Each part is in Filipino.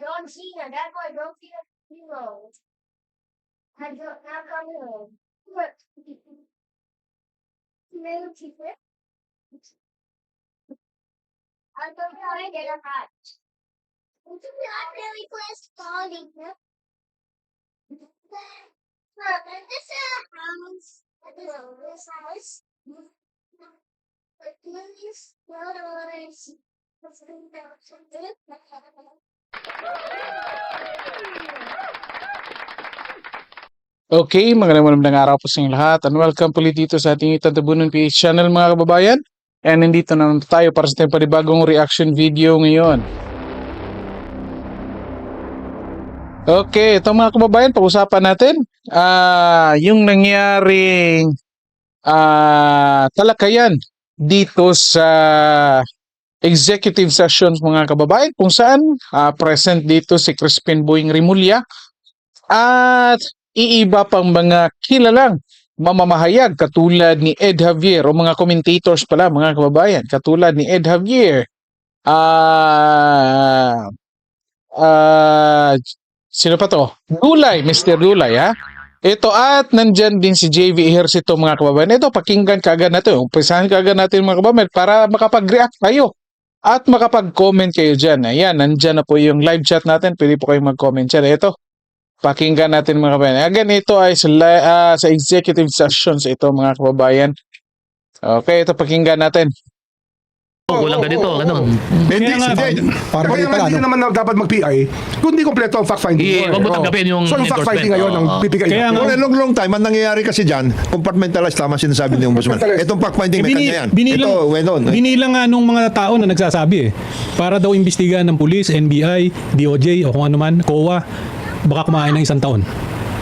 John Cena, that boy John Cena hero. I don't not come home. Look. Little secret. I'm going to get a hat. It's not really close falling. Look, this is a house. This is this house. Okay, magandang magandang araw po sa inyong lahat and welcome po dito sa ating Itatabunan PH channel mga kababayan. And nandito na naman tayo para sa ating panibagong reaction video ngayon. Okay, ito mga kababayan, pag-usapan natin ah yung nangyaring ah talakayan dito sa executive sessions mga kababayan kung saan ah, present dito si Crispin Boying Rimulya at iiba pang mga kilalang mamamahayag katulad ni Ed Javier. O mga commentators pala mga kababayan katulad ni Ed Javier. Ah ah sino pa to? Dulay Mr. Dulay ha ito at nandyan din si JV Ejercito mga kababayan ito pakinggan kaagad natin umpisahan kaagad natin mga kababayan para makapag-react kayo at makapag-comment kayo dyan. Ayan, nandyan na po yung live chat natin. Pwede po kayong mag-comment dyan. Ito, Pakinggan natin mga kababayan. Again, ito ay sa, ah, sa executive sessions ito mga kababayan. Okay, ito pakinggan natin. Oh, walang ganito, ano. Hindi, Kaya nga, hindi. para Kaya nga, hindi naman na dapat mag-PI kung hindi kompleto ang Hindi, fact-finding. wag mo tanggapin yung So, yung fact-finding ngayon ang pipigay Kaya nga- Oh, long, long- time, ang nangyayari kasi dyan, compartmentalized, tama sinasabi ni Ombudsman. Itong fact-finding, may bini- kanya yan. binilang- Ito, well known. Binilang nga nung mga tao na nagsasabi eh. Para daw imbestigahan ng pulis, NBI, DOJ o kung ano man, COA, baka kumain ng isang taon.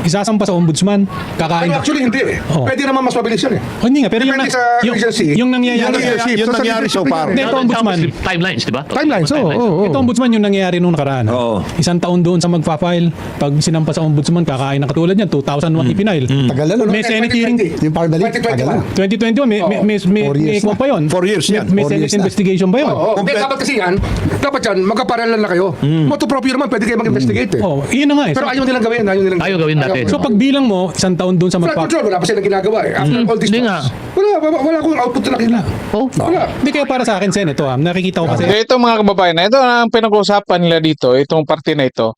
Isasampa sa ombudsman, kakain ka. actually, hindi eh. Oo. Pwede naman mas mabilis yan eh. Oh, hindi nga, pero yung, Depende sa yung, agency. yung Yung nangyayari. Yung So, sa nangyari so far. Hindi, ito ombudsman. Timelines, di ba? Timelines, oo. Oo, oo. Ito ombudsman yung nangyayari nung nakaraan. Oo. Isang taon doon sa magpa-file. Pag sinampa sa ombudsman, kakain na katulad yan. 2001 ipinail. Tagal na, no? May Senate hearing. Yung parang dali, 2021. tagal na. 2021, may, may, may, may, Four may, years kwan na. pa yun. Four years May, yan. may Four Senate years na. investigation pa yun. Oo, Hindi, Complete- dapat kasi yan, dapat yan, magkaparallel na kayo. Moto proprio naman, pwede kayo mag-investigate eh. Oh, yun na nga eh. Pero So, ayaw nilang gawin, ayaw nilang Ayaw gawin natin. so pag bilang mo, isang taon doon sa Flood magpa... control, wala pa silang ginagawa eh. After all this Hindi nga. Wala, wala, wala akong output na nakita. Oh, Wala. Hindi kaya para sa akin, Sen, ito ah. Nakikita ko kasi. Ito mga kababayan, ito ang pinag-uusapan nila dito, itong parte na ito.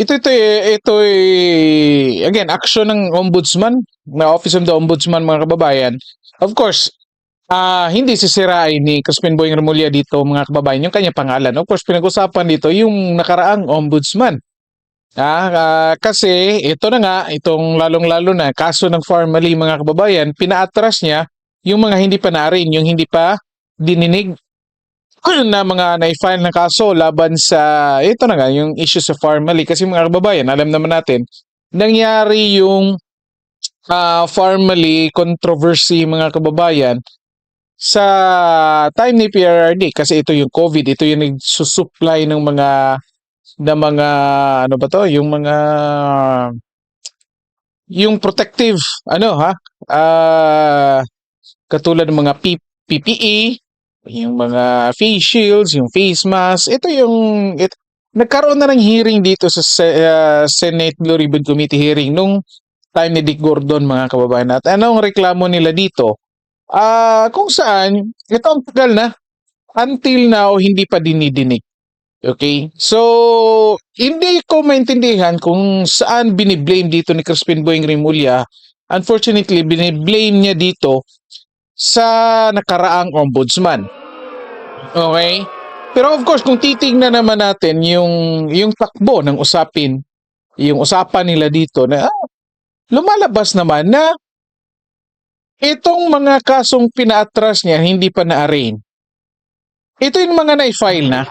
Ito ito eh, ito eh, again action ng ombudsman, na Office of the Ombudsman mga kababayan. Of course, ah hindi sisirain ni Crispin Boying Remulla dito mga kababayan yung kanya pangalan. Of course, pinag-usapan dito yung nakaraang ombudsman. Ah, ah, kasi ito na nga, itong lalong-lalo na kaso ng formally mga kababayan, pinaatras niya yung mga hindi pa naarin, yung hindi pa dininig na mga na-file na kaso laban sa ito na nga yung issue sa formally kasi mga kababayan alam naman natin nangyari yung ah, formally controversy mga kababayan sa time ni PRRD kasi ito yung COVID ito yung nagsusupply ng mga ng mga ano ba to? Yung mga yung protective ano ha? Ah katulad ng mga P- PPE yung mga face shields, yung face mask, ito yung it, nagkaroon na ng hearing dito sa uh, Senate Blue Ribbon Committee hearing nung time ni Dick Gordon mga kababayan. At anong reklamo nila dito? Ah, kung saan ito ang tagal na. Until now hindi pa dinidinig. Okay? So, hindi ko maintindihan kung saan biniblame dito ni Crispin Boying Rimulya. Unfortunately, biniblame niya dito sa nakaraang ombudsman. Okay? Pero of course, kung titingnan naman natin yung yung takbo ng usapin, yung usapan nila dito na ah, lumalabas naman na itong mga kasong pinaatras niya hindi pa na-arraign. Ito yung mga na-file na.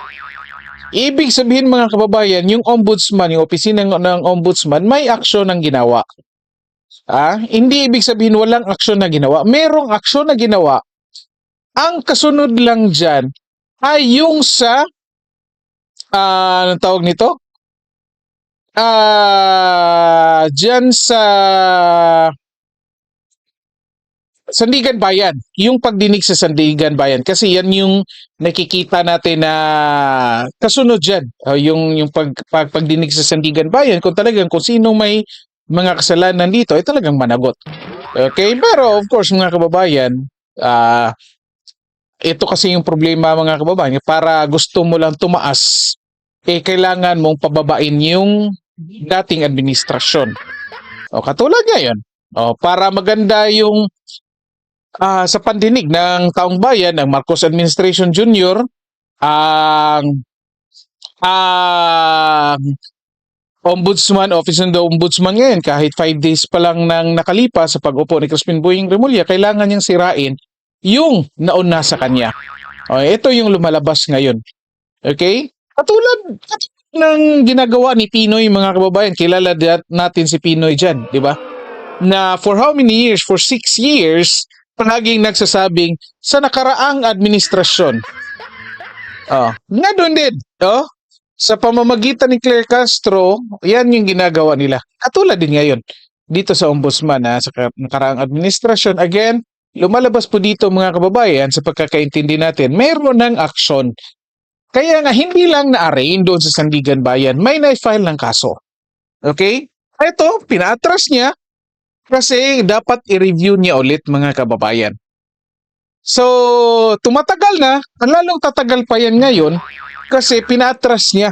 Ibig sabihin mga kababayan, yung ombudsman, yung opisina ng, ng ombudsman, may aksyon ang ginawa. Ah, hindi ibig sabihin walang aksyon na ginawa. Merong aksyon na ginawa. Ang kasunod lang dyan ay yung sa ah anong tawag nito? Ah, dyan sa Sandigan Bayan, yung pagdinig sa Sandigan Bayan kasi yan yung nakikita natin na kasunod diyan. yung yung pag, pag pagdinig sa Sandigan Bayan kung talagang kung sino may mga kasalanan dito ay talagang managot. Okay, pero of course mga kababayan, ah ito kasi yung problema mga kababayan, para gusto mo lang tumaas, eh kailangan mong pababain yung dating administrasyon. O katulad ngayon, o para maganda yung ah, sa pandinig ng taong bayan ng Marcos Administration Jr. ang ang Ombudsman, Office ng Ombudsman ngayon, kahit five days pa lang nang nakalipas sa pag-upo ni Crispin Boying Remulla, kailangan niyang sirain yung nauna sa kanya. O, ito yung lumalabas ngayon. Okay? Katulad, katulad ng ginagawa ni Pinoy, mga kababayan. Kilala natin si Pinoy dyan, di ba? Na for how many years? For six years, palaging nagsasabing sa nakaraang administrasyon. Oh, nga doon din. Oh, sa pamamagitan ni Claire Castro, yan yung ginagawa nila. Katulad din ngayon dito sa ombudsman ha, sa ka- nakaraang administrasyon. Again, lumalabas po dito mga kababayan sa pagkakaintindi natin, mayroon ng aksyon. Kaya nga hindi lang na-arraign doon sa Sandigan Bayan, may na-file ng kaso. Okay? Ito, pinaatras niya kasi dapat i-review niya ulit mga kababayan. So, tumatagal na, ang lalong tatagal pa yan ngayon kasi pinatras niya.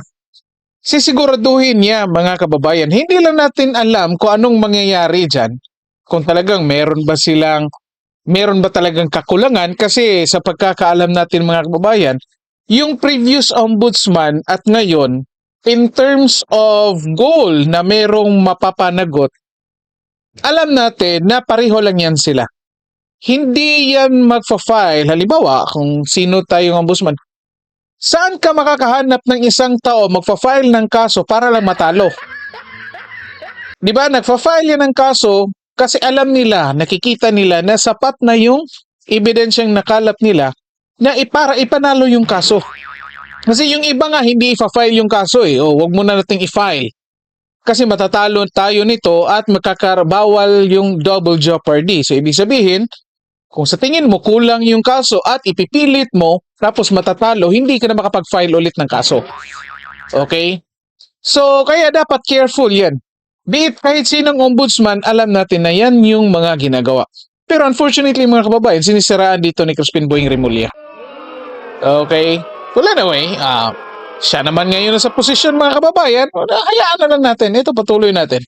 Sisiguraduhin niya mga kababayan. Hindi lang natin alam kung anong mangyayari dyan. Kung talagang meron ba silang, meron ba talagang kakulangan kasi sa pagkakaalam natin mga kababayan, yung previous ombudsman at ngayon, in terms of goal na merong mapapanagot, alam natin na pareho lang yan sila. Hindi yan magfa-file. Halimbawa, kung sino tayong ombudsman, saan ka makakahanap ng isang tao magfa-file ng kaso para lang matalo? Di ba? Nagfa-file yan ng kaso kasi alam nila, nakikita nila na sapat na yung ebidensyang nakalap nila na ipara ipanalo yung kaso. Kasi yung iba nga hindi ifa-file yung kaso eh. O wag mo na nating i-file. Kasi matatalo tayo nito at makakarbawal yung double jeopardy. So ibig sabihin, kung sa tingin mo kulang yung kaso at ipipilit mo tapos matatalo, hindi ka na makapag-file ulit ng kaso. Okay? So kaya dapat careful yan. Be it kahit sinong ombudsman, alam natin na yan yung mga ginagawa. Pero unfortunately mga kababayan, sinisiraan dito ni Crispin Boying Remulla. Okay? Well anyway, ah siya naman ngayon sa posisyon mga kababayan, hayaan na lang natin. Ito patuloy natin.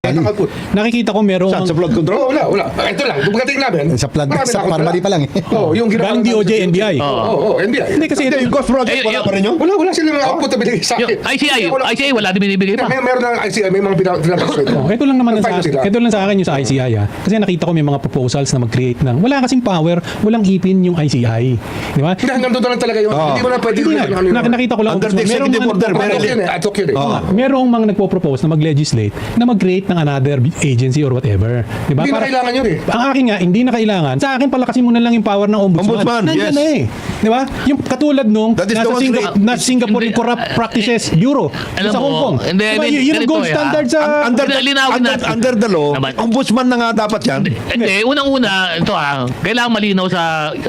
Nakaput. Nakikita ko merong Saan? Sa flood control? Oh, wala, wala. Ito lang, pagdating namin. Sa flood, marami sa Parmali pa lang eh. Oo, yung ginawa. galing DOJ, NBI. Oo, oh, oh, NBI. Hindi kasi Hindi, yung ghost project, wala pa rin yun? Wala, wala silang output na binigay sa akin. ICI, Wala. ICI wala din binibigay pa. May, meron ng ICI, may mga pinapasok Oh, ito lang naman ang sa, sila. ito lang sa akin yung sa ICI ah. Kasi nakita ko may mga proposals na mag-create ng wala kasing power, walang ipin yung ICI. Di ba? Hindi, hanggang doon na lang talaga yun. Hindi mo na pwede ano nakita ko lang Under the merong executive mga order, eh, eh. Oo. merong mga nagpo-propose na mag-legislate na mag-create ng another agency or whatever. Di ba? Hindi na Para- kailangan yun eh. Ang akin nga, hindi na kailangan. Sa akin, palakasin mo na lang yung power ng ombudsman. Ombudsman, Nandiyan yes. na eh. Di ba? Yung katulad nung That is the nasa, one Singa- create- na Singapore Hindi, Corrupt ah, Practices Bureau alam sa mo, Hong Kong. hindi, Di ba? I mean, Yun yung ganito gold eh, standard ah. sa... Under the, Linawin under, natin. under the law, Naman. ombudsman na nga dapat yan. Hindi, unang-una, ito ah, kailangan malinaw sa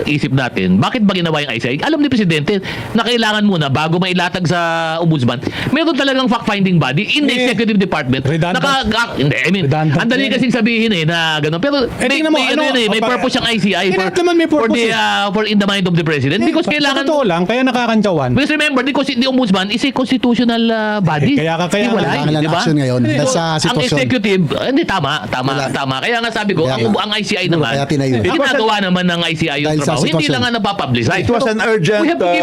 isip natin. Bakit ba ginawa yung ICI? Alam ni Presidente na kailangan muna, bago mailatag sa ombudsman, meron talagang fact-finding body in the Eh, executive department. redundant. Naka, ah, hindi, I mean, Redundant ang dali kasing sabihin eh, na gano'n. Pero Eh, may, mo, may, ano, ano, yun eh, may oh, para- purpose yung ICI Eh, for, naman may for, purpose the, eh. ah, for in the mind of the President. Because Sa kailangan, totoo lang, kaya nakakantsawan. because remember, the, the ombudsman is a constitutional ah, body. Eh, kaya ka- kaya Hiwalay, nga, kailangan di ng ba? action ngayon Hindi, sa Ang sitwasyon. executive, ah, hindi, tama, tama, Kailangan. tama. Kaya nga sabi ko, ang, ang ICI naman, Kaya tinayo. eh, ginagawa naman ng ICI yung trabaho. Hindi lang nga napapublicize. It was an urgent, it uh,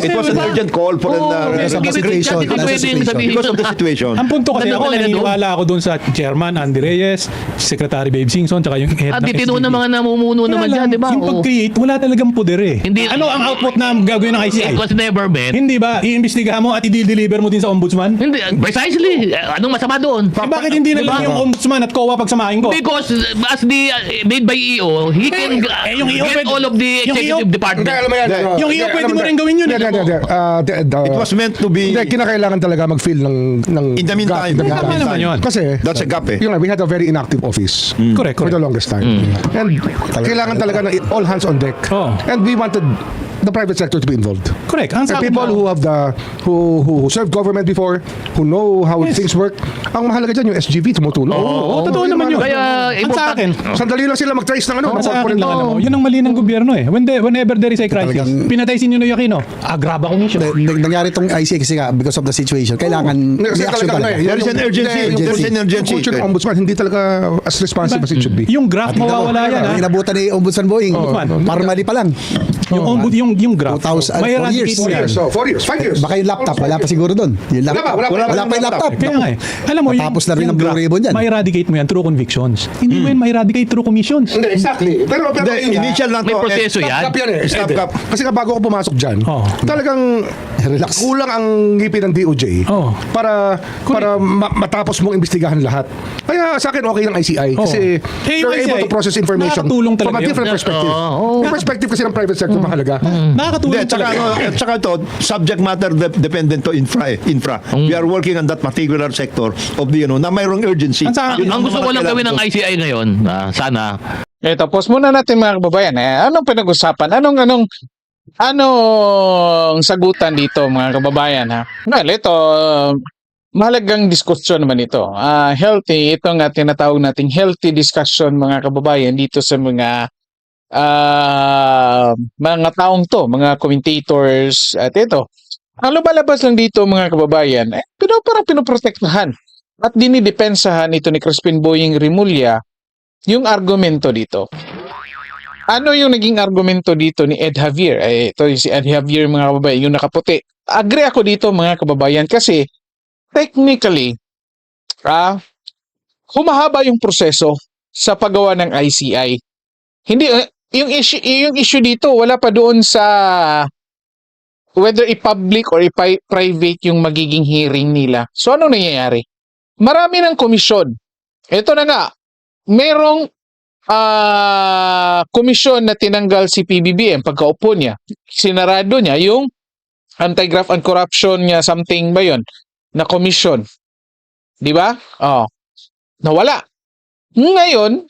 it was eh, an urgent call for an, Oo, uh, give it a situation. Hindi because of the situation. Ang punto kasi ako, naniniwala ako doon sa chairman Andy Reyes, Secretary Babe Singson, tsaka yung head At ng titino SDB. na mga namumuno Kaya naman lang, dyan, di ba? Yung Oo. pag-create, wala talagang poder eh. Hindi- ano ang output na gagawin ng ICI? It was never meant. Hindi ba? Iimbestigahan mo at i-deliver mo din sa ombudsman? Hindi, precisely. Eh, Anong masama doon? Eh, bakit hindi na lang yung ombudsman at COA pagsamahin ko? Because uh, as the uh, made by EO, he can uh, eh, yung EO get pwede- all of the yung executive EO department. Hindi, alam mo yan. Hindi. ano, Yung hindi, iyo, alam pwede mo mo rin gawin yun, Hindi, eh. hindi, hindi. Ah, It was meant to be Hindi, kinakailangan talaga mag-feel ng... ng In the meantime. gap. In the Tama meantime. naman yun. Kasi, That's That's a gap eh. Yung, we had a very inactive office. Correct, For the longest time. And kailangan talaga na all hands on deck. Oo. And we wanted the private sector to be involved. Correct. Ang And people who have the who who served government before, who know how Yes. things work. Ang mahalaga dyan yung SGV tumutulong. Oo, totoo naman yun. Kaya, ang sa akin, Sandali lang sila mag-trace ng ano. ang ng sa akin corporate lang, alam mo, yun ang mali ng gobyerno eh. When the, whenever there is a crisis, Talagang- pinatay si Ninoy Aquino, agraba commission. Nang- nang- nangyari tong ICA kasi nga because of the situation, kailangan may Kasi action talaga, ano talaga. eh, There is yung- an urgency. yung- There is an Yung urgency. culture ng ombudsman hindi talaga as responsive as it should be. Yung graph mawawala yan ha. Ang inabutan ni Ombudsman Boeing, Ombudsman. para mali pa lang. Yung, ombud, yung, yung graph, 2000 may four years. Four years, so four years, five years. Baka yung laptop, wala pa siguro doon. Yung Wala pa, wala pa. wala pa yung laptop. Kaya nga eh. Alam mo, Matapos na rin ang Blue graph, Ribbon yan. Ma-eradicate mo yan through convictions. Hindi mo yan ma-eradicate through commissions. Hindi, exactly. Pero, pero yun initial lang May to, proseso eh, yan. Stop yan eh. Stop cap. Kasi nga bago ako pumasok dyan, talagang Relax. kulang ang ngipin ng DOJ Oo. para para ma- matapos mong imbestigahan lahat. Kaya sa akin okay ng ICI Oo. kasi yung they're able ICI, to process information from a yun. different perspective. Oo, oo. Yung perspective kasi ng private sector mahalaga. Nakakatulong Hindi, tsaka, talaga. ano, at tsaka ito, subject matter de- dependent to infra. eh, infra. We are working on that particular sector of the, you know, na mayroong urgency. Ang Yun Ang gusto ko lang gawin ng. ICI ngayon, ah, sana, Eh, tapos muna natin mga kababayan, eh, anong pinag-usapan? Anong, anong, anong sagutan dito mga kababayan ha? Well, ito, mahalagang diskusyon naman ito. Ah, healthy, ito nga tinatawag nating healthy discussion mga kababayan dito sa mga ah, mga taong to, mga commentators at ito. Ang lumalabas lang dito mga kababayan, eh, pero parang pinoprotektahan at dinidepensahan ito ni Crispin Boying Rimulya yung argumento dito. Ano yung naging argumento dito ni Ed Javier? Eh, ito si Ed Javier mga kababayan, yung nakaputi. Agree ako dito mga kababayan kasi technically, ah, humahaba yung proseso sa paggawa ng ICI. Hindi, eh, yung issue, yung issue dito, wala pa doon sa whether i-public or i-private yung magiging hearing nila. So, ano nangyayari? Marami ng komisyon. Ito na nga, merong ah komisyon na tinanggal si PBBM pagkaupo niya. Sinarado niya yung anti-graft and corruption niya something ba yon na komisyon. Di ba? Oh. Nawala. Ngayon,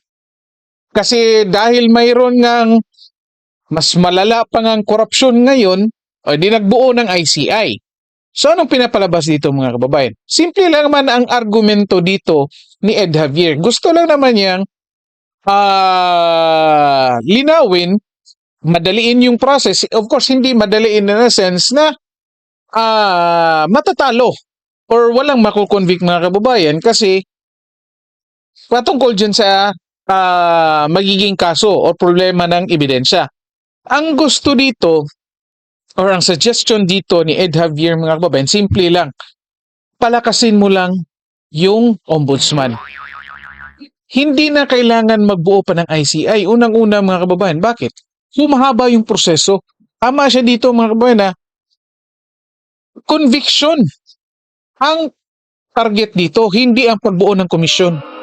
kasi dahil mayroon ngang mas malala pa ngang korupsyon ngayon, o di nagbuo ng ICI. So anong pinapalabas dito mga kababayan? Simple lang naman ang argumento dito ni Ed Javier. Gusto lang naman niyang ah linawin, madaliin yung process. Of course, hindi madaliin in a sense na ah matatalo or walang makukonvict mga kababayan kasi patungkol dyan sa ah, magiging kaso o problema ng ebidensya. Ang gusto dito or ang suggestion dito ni Ed Javier mga kababayan, simple lang. Palakasin mo lang yung ombudsman. Hindi na kailangan magbuo pa ng ICI. Unang-una mga kababayan, bakit? Humahaba yung proseso. Tama siya dito mga kababayan na conviction ang target dito, hindi ang pagbuo ng komisyon.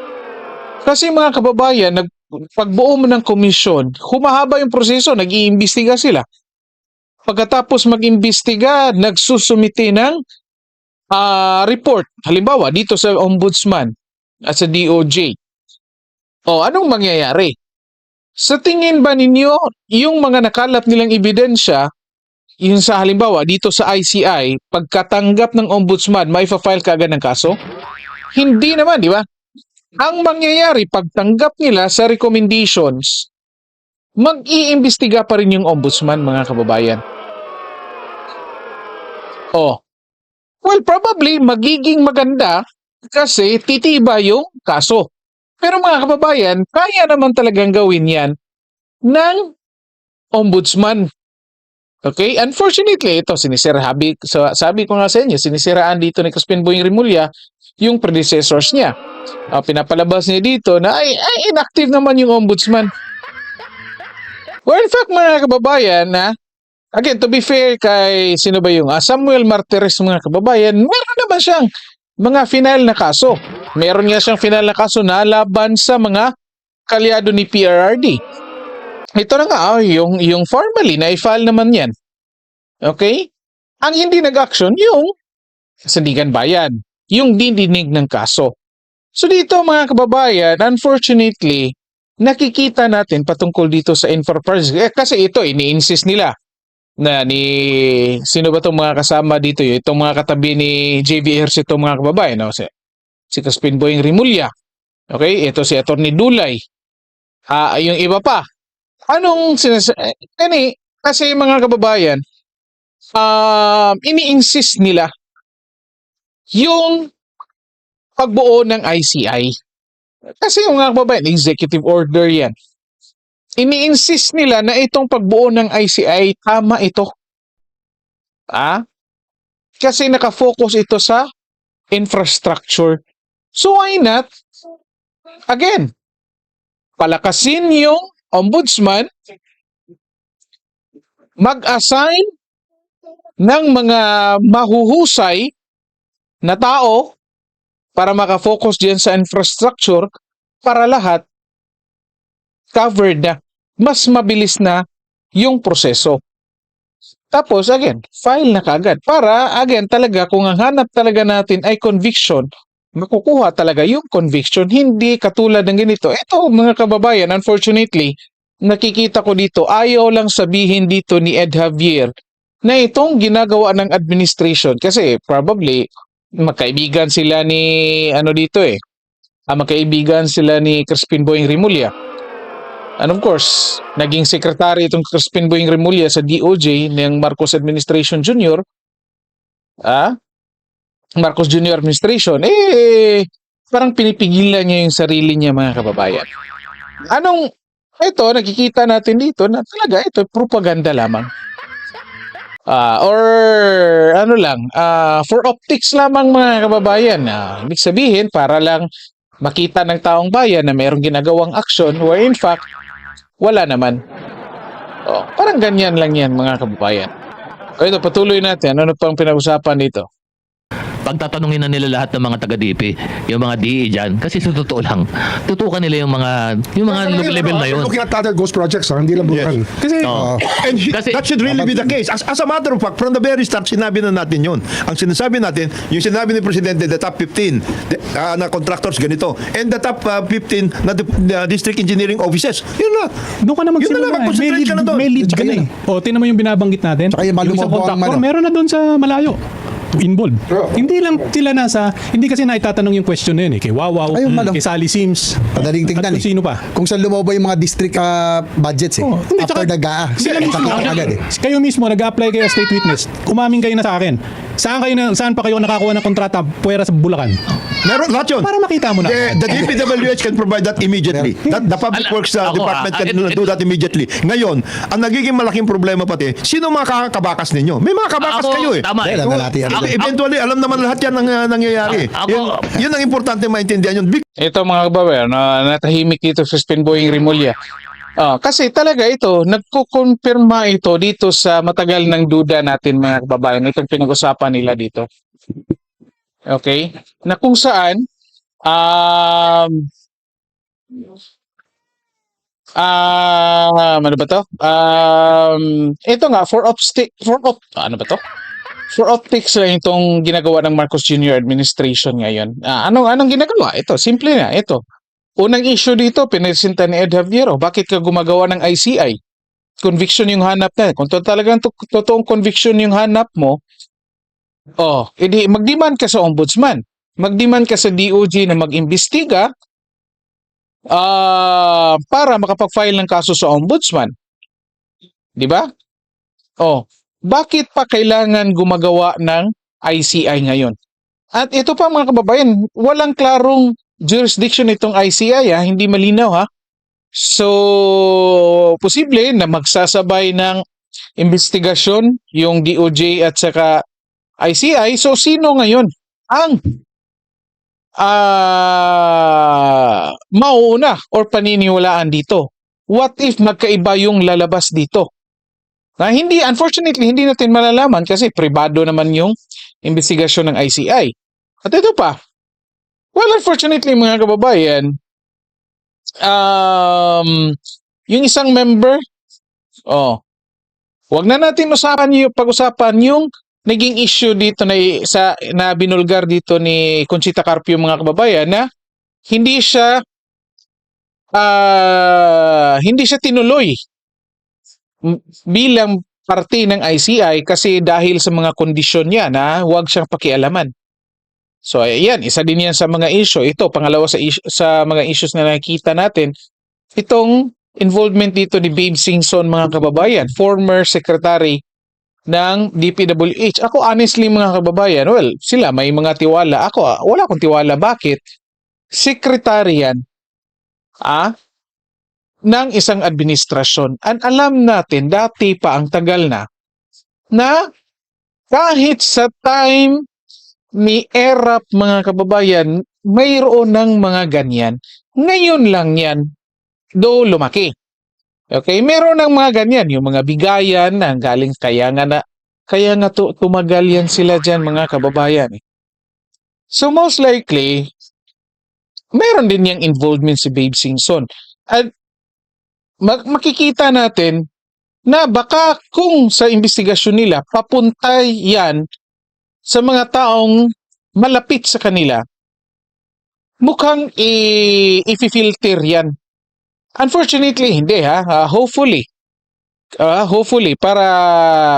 Kasi mga kababayan, nag, pagbuo mo ng komisyon, humahaba yung proseso, nag-iimbestiga sila. Pagkatapos mag-imbestiga, nagsusumite ng ah, report. Halimbawa, dito sa ombudsman at sa DOJ. O, anong mangyayari? Sa tingin ba ninyo, yung mga nakalap nilang ebidensya, yung sa halimbawa, dito sa ICI, pagkatanggap ng ombudsman, may file ka agad ng kaso? Hindi naman, di ba? Ang mangyayari, pagtanggap nila sa recommendations, mag-iimbestiga pa rin yung ombudsman, mga kababayan. Oh. Well, probably magiging maganda kasi titiba yung kaso. Pero mga kababayan, kaya naman talagang gawin yan ng ombudsman. Okay? Unfortunately, ito, sinisira, sabi, so, sabi ko nga sa inyo, sinisiraan dito ni Crispin Boying Rimulya yung predecessors niya. Ah, pinapalabas niya dito na ay, ay inactive naman yung ombudsman. Well, in fact, mga kababayan, na again, to be fair kay sino ba yung ah, Samuel Martires mga kababayan, meron naman siyang mga final na kaso. Meron nga siyang final na kaso na laban sa mga kalyado ni PRRD. Ito na nga, oh, yung, yung formally na i-file naman yan. Okay? Ang hindi nag-action, yung Sandigan Bayan. Yung dinidinig ng kaso. So dito mga kababayan, unfortunately, nakikita natin patungkol dito sa project. Eh, kasi ito, ini-insist nila na ni sino ba itong mga kasama dito? Itong mga katabi ni JVRC itong mga kababayan. No? Si, si Caspin Boying Rimulya. Okay? Ito si Atty. Dulay. Ah, yung iba pa. Anong sinasabi? Ani, kasi mga kababayan, um, ini-insist nila yung pagbuo ng ICI. Kasi yung mga kababayan, executive order yan. Ini-insist nila na itong pagbuo ng ICI, tama ito. Ah? Kasi nakafocus ito sa infrastructure. So why not? Again, palakasin yung ombudsman, mag-assign ng mga mahuhusay na tao para makafocus diyan sa infrastructure para lahat covered na mas mabilis na yung proseso. Tapos again, file na kagad para again talaga kung ang hanap talaga natin ay conviction, makukuha talaga yung conviction, hindi katulad ng ganito. Ito mga kababayan, unfortunately, nakikita ko dito, ayaw lang sabihin dito ni Ed Javier na itong ginagawa ng administration kasi probably magkaibigan sila ni ano dito eh. Ah, magkaibigan sila ni Crispin Boying Rimulya. And of course, naging secretary itong Crispin Boying Rimulya sa DOJ ng Marcos Administration Jr. Ah? Marcos Jr. Administration. Eh, parang pinipigilan niya yung sarili niya mga kababayan. Anong, ito, nakikita natin dito na talaga ito, propaganda lamang. Ah, or ano lang, ah, for optics lamang mga kababayan. Ah, ibig sabihin, para lang makita ng taong bayan na mayroong ginagawang action where in fact, wala naman. Oh, parang ganyan lang yan mga kababayan. O ito, patuloy natin. Ano pang pinag-usapan dito? Pagtatanungin na nila lahat ng mga taga-DP, yung mga DE dyan, kasi sa totoo lang, tutukan nila yung mga, yung mga level na yun. Looking at other ghost projects, ha? hindi lang Bulacan. Kasi Oo. And he- Kasi- that should really be the case. As, as a matter of fact, from the very start, sinabi na natin yun. Ang sinasabi natin, yung sinabi ni Presidente, the top 15 the, ah, na contractors ganito, and the top ah, 15 na di- na district engineering offices. Yun na. Doon ka na Yun na magsimula. lang, eh. May concentrate lead, ka na doon. may lead ka na eh. O, tinan mo yung binabanggit natin. Tsaka yung isang po ang contractor, meron na doon sa malayo. Involved. Hindi lang sila nasa, hindi kasi naitatanong yung question na yun eh. Kay Wawaw, Ayun, malam. kay Sally Sims. Madaling tingnan At kung eh. sino pa. Kung saan lumobo yung mga district ah, budgets eh. Oh, hindi, After tsaka- nag-aa. Sila mismo, Nakita agad eh. kayo mismo nag-apply kayo state witness. Umamin kayo na sa akin. Saan kayo na, saan pa kayo nakakuha ng kontrata puwera sa Bulacan? Meron lahat yun. Para makita mo na. The, the DPWH can provide that immediately. That, the Public Works uh, ako, Department ah, can it- it- do that immediately. Ngayon, ang nagiging malaking problema pati, sino mga kabakas ninyo? May mga kabakas Ako, kayo eh. Tama eh. Kaya alam na natin yan. Ako, eventually, alam naman lahat yan ang uh, nangyayari. Ako- yun, yun ang importante maintindihan yun. Big Ito mga kababayan, na natahimik dito sa Spin Boying Rimulya. Ah, kasi talaga ito, nagkukumpirma ito dito sa matagal ng duda natin mga kababayan. Itong pinag-usapan nila dito. Okay? Na kung saan, um, ah, ano ba to? Um, ito nga, for optic, for op, ano ba to? For optics lang itong ginagawa ng Marcos Jr. administration ngayon. Ah, anong anong ginagawa? Ito, simple na. Ito. Unang issue dito, pinesinta ni Ed Javiero. Bakit ka gumagawa ng ICI? Conviction yung hanap na. Kung to talagang to- totoong conviction yung hanap mo, oh, edi magdemand ka sa ombudsman. Magdemand ka sa DOJ na mag-imbestiga ah para makapag-file ng kaso sa ombudsman. 'Di ba? Oh, bakit pa kailangan gumagawa ng ICI ngayon? At ito pa mga kababayan, walang klarong jurisdiction itong ICI ha, hindi malinaw ha. So, posible na magsasabay ng investigasyon yung DOJ at saka ICI. So, sino ngayon ang ah mauuna or paniniwalaan dito? What if magkaiba yung lalabas dito? Na hindi, unfortunately, hindi natin malalaman kasi privado naman yung investigasyon ng ICI. At ito pa, well, unfortunately, mga kababayan, um, yung isang member, oh, wag na natin usapan yung pag-usapan yung naging issue dito na sa na binulgar dito ni Conchita Carpio mga kababayan na hindi siya ah, hindi siya tinuloy bilang parte ng ICI kasi dahil sa mga kondisyon niya na huwag siyang pakialaman. So ayan, isa din yan sa mga issue. Ito, pangalawa sa, issue, sa mga issues na nakikita natin, itong involvement dito ni Babe Singson mga kababayan, former secretary ng DPWH. Ako honestly mga kababayan, well, sila may mga tiwala. Ako, ah, wala akong tiwala. Bakit? Secretary yan ah, ng isang administrasyon. At alam natin, dati pa ang tagal na, na kahit sa time ni ERAP mga kababayan, mayroon ng mga ganyan. Ngayon lang yan, do lumaki. Okay, meron ng mga ganyan, yung mga bigayan na galing kaya nga na, kaya nga tu- tumagal yan sila dyan mga kababayan. eh. So most likely, meron din yung involvement si Babe Singson. At mak- makikita natin na baka kung sa investigasyon nila, papunta yan sa mga taong malapit sa kanila, mukhang i-filter yan. Unfortunately, hindi ha. Ah, hopefully. Ah, hopefully, para,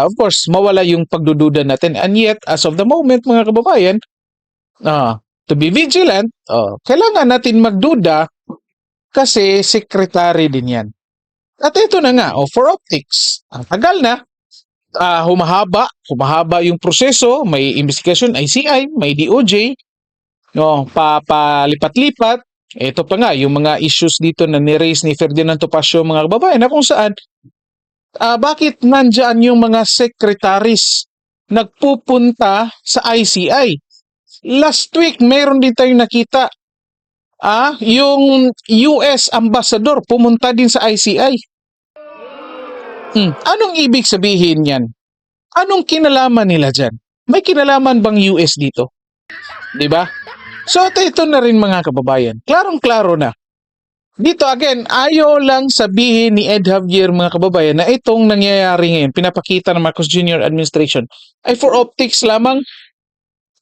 of course, mawala yung pagdududa natin. And yet, as of the moment, mga kababayan, ah, to be vigilant, oh, kailangan natin magduda kasi secretary din yan. At ito na nga, oh, for optics, ang tagal na, ah, humahaba, humahaba yung proseso, may investigasyon, ICI, may DOJ, no, pa, palipat-lipat, ito pa nga, yung mga issues dito na ni-raise ni Ferdinand Topacio, mga kababayan, na kung saan, ah, bakit nandyan yung mga secretaries nagpupunta sa ICI? Last week, mayroon din tayong nakita, ah, yung US ambassador pumunta din sa ICI. Hmm, Anong ibig sabihin yan? Anong kinalaman nila dyan? May kinalaman bang US dito? 'Di ba? So ito, na rin mga kababayan. Klarong-klaro na. Dito again, ayaw lang sabihin ni Ed Javier mga kababayan na itong nangyayari ngayon, pinapakita ng Marcos Jr. administration ay for optics lamang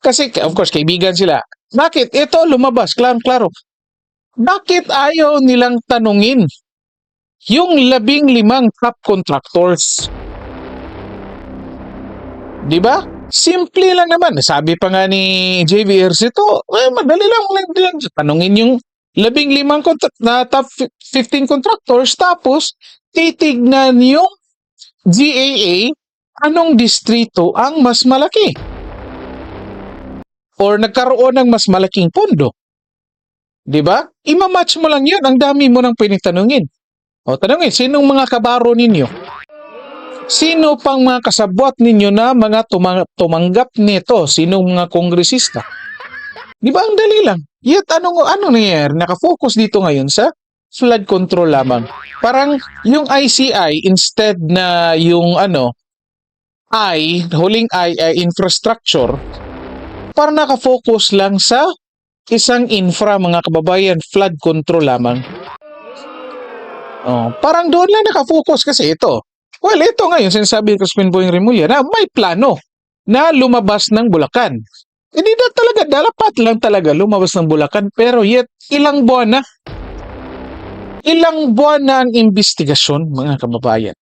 kasi of course kaibigan sila. Bakit? Ito lumabas, klarong-klaro. Bakit ayaw nilang tanungin yung labing limang top contractors? Di ba? Simple lang naman. Sabi pa nga ni JVRC ito, eh, madali lang. Tanungin yung labing limang na top fi- 15 contractors tapos titignan yung GAA anong distrito ang mas malaki or nagkaroon ng mas malaking pondo. 'Di ba? Ima-match mo lang 'yun. Ang dami mo nang pwedeng tanungin. O tanungin, sinong mga kabaro ninyo? Sino pang mga kasabwat ninyo na mga tumang- tumanggap nito? Sinong mga kongresista? Di ba ang dali lang? Yet anong, anong nangyayari? Nakafocus dito ngayon sa flood control lamang. Parang yung ICI instead na yung ano, I, huling I, ay infrastructure, parang nakafocus lang sa isang infra mga kababayan, flood control lamang. Oh, parang doon lang nakafocus kasi ito. Well, ito ngayon, sinasabi ko sa Boying Remulla na may plano na lumabas ng Bulacan. Hindi na talaga, dapat lang talaga lumabas ng Bulacan pero yet ilang buwan na. Ilang buwan na ang investigasyon, mga kababayan.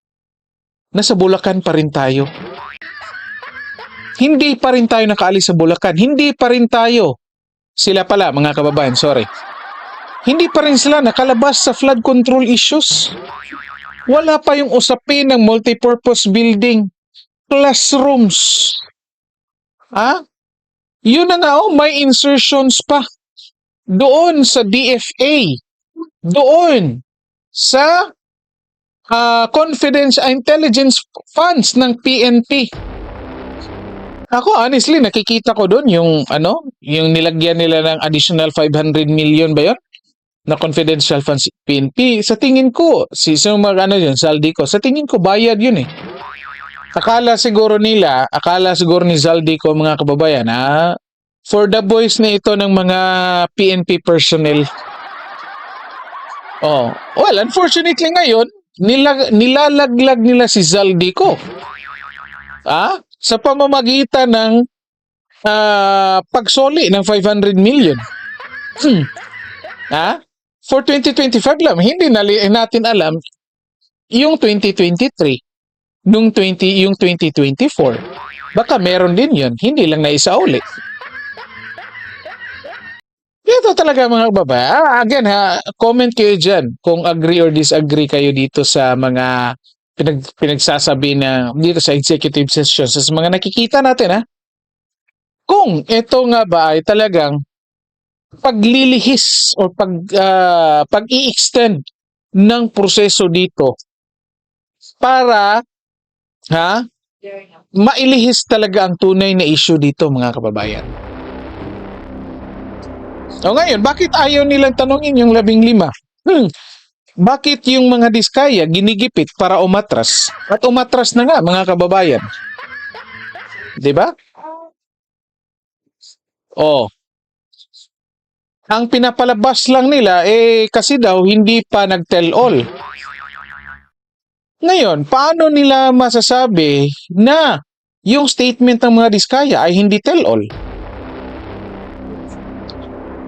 Nasa Bulacan pa rin tayo. Hindi pa rin tayo nakaalis sa Bulacan. Hindi pa rin tayo. Sila pala, mga kababayan, sorry. Hindi pa rin sila nakalabas sa flood control issues. Wala pa yung usapin ng multipurpose building, classrooms. Ha? Yun na nga, oh, may insertions pa. Doon sa DFA. Doon sa ah, confidence intelligence funds ng PNP. Ako honestly nakikita ko doon yung ano, yung nilagyan nila ng additional 500 million ba 'yon? Na confidential funds PNP. Sa tingin ko, si mga ano yun, Zaldi ko, sa tingin ko bayad yun eh. Akala siguro nila, akala siguro ni Zaldi ko mga kababayan, ah, for the boys na ito ng mga PNP personnel. Oh, well, unfortunately ngayon, nilag, nilalaglag nila si Zaldi ko. Ah, sa pamamagitan ng ah, pagsoli ng 500 million. Hmm. Ha? For 2025 lang, hindi na natin alam yung 2023, nung 20, yung 2024. Baka meron din yun, hindi lang na isa ulit. Ito talaga mga babae. Ah, again ha, comment kayo dyan kung agree or disagree kayo dito sa mga pinag, pinagsasabi na dito sa executive session sa mga nakikita natin ha. Kung ito nga ba ay talagang paglilihis o pag ah, pag-i-extend ng proseso dito para ha mailihis talaga ang tunay na issue dito mga kababayan. O ngayon, bakit ayaw nilang tanongin yung labing lima? Hmm. Bakit yung mga diskaya ginigipit para umatras? At umatras na nga mga kababayan. 'Di ba? Oh. Ang pinapalabas lang nila eh kasi daw hindi pa nag-tell all. Ngayon, paano nila masasabi na yung statement ng mga diskaya ay hindi tell all?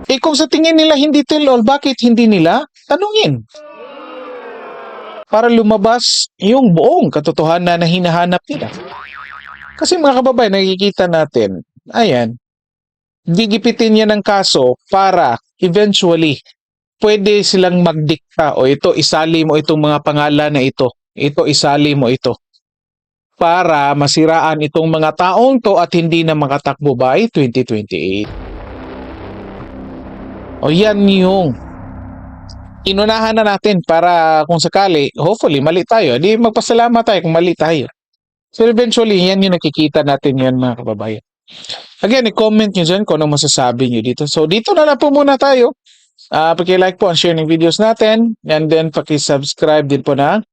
Eh kung sa tingin nila hindi tell all, bakit hindi nila tanungin? Para lumabas yung buong katotohanan na hinahanap nila. Kasi mga kababayan, nakikita natin, ayan, gigipitin niya ng kaso para eventually pwede silang magdikta o ito isali mo itong mga pangalan na ito. Ito isali mo ito. Para masiraan itong mga taong to at hindi na makatakbo by 2028. O yan yung inunahan na natin para kung sakali, hopefully, mali tayo. Di magpasalamat tayo kung mali tayo. So eventually, yan yung nakikita natin yan mga kababayan. Again, i-comment nyo dyan kung ano masasabi nyo dito. So dito na lang po muna tayo. Ah, paki-like po and share ng videos natin. And then paki-subscribe din po na